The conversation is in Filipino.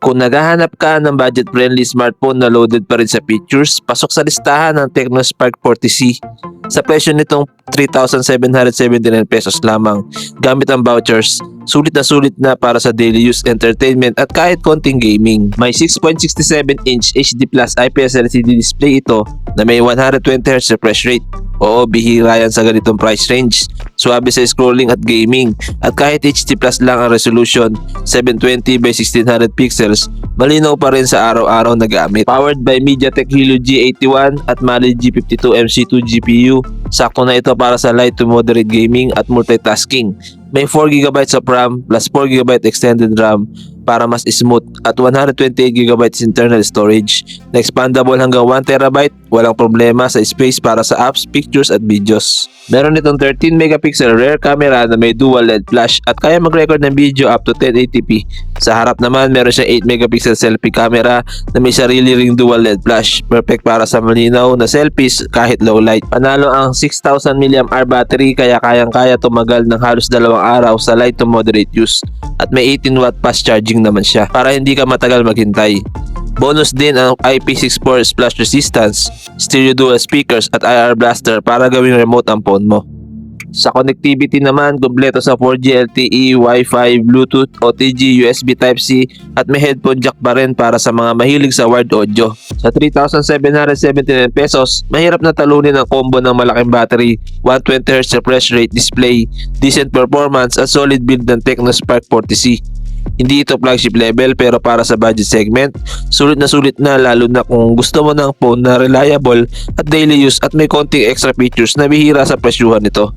Kung naghahanap ka ng budget-friendly smartphone na loaded pa rin sa features, pasok sa listahan ng Tecno Spark 40C sa presyo nitong 3,779 pesos lamang gamit ang vouchers. Sulit na sulit na para sa daily use entertainment at kahit konting gaming. May 6.67-inch HD Plus IPS LCD display ito na may 120Hz refresh rate. Oo, bihira yan sa ganitong price range. Swabe sa scrolling at gaming. At kahit HD Plus lang ang resolution, 720 by 1600 pixels, malinaw pa rin sa araw-araw na gamit. Powered by MediaTek Helio G81 at Mali G52 MC2 GPU, sakto na ito para sa light to moderate gaming at multitasking. May 4GB of RAM plus 4GB extended RAM para mas smooth at 128GB internal storage na expandable hanggang 1TB, walang problema sa space para sa apps, pictures at videos. Meron itong 13 megapixel rear camera na may dual LED flash at kaya mag-record ng video up to 1080p. Sa harap naman meron siya 8 megapixel selfie camera na may sarili ring dual LED flash. Perfect para sa malinaw na selfies kahit low light. Panalo ang 6,000 mAh battery kaya kayang-kaya tumagal ng halos dalawang araw sa light to moderate use. At may 18 watt fast charging naman siya para hindi ka matagal maghintay. Bonus din ang IP64 splash resistance, stereo dual speakers at IR blaster para gawing remote ang phone mo. Sa connectivity naman, kumpleto sa 4G LTE, Wi-Fi, Bluetooth, OTG, USB Type-C at may headphone jack pa rin para sa mga mahilig sa wired audio. Sa 3,779 pesos, mahirap na talunin ang combo ng malaking battery, 120Hz refresh rate display, decent performance at solid build ng Tecno Spark 40C. Hindi ito flagship level pero para sa budget segment, sulit na sulit na lalo na kung gusto mo ng phone na reliable at daily use at may konting extra features na bihira sa presyuhan nito.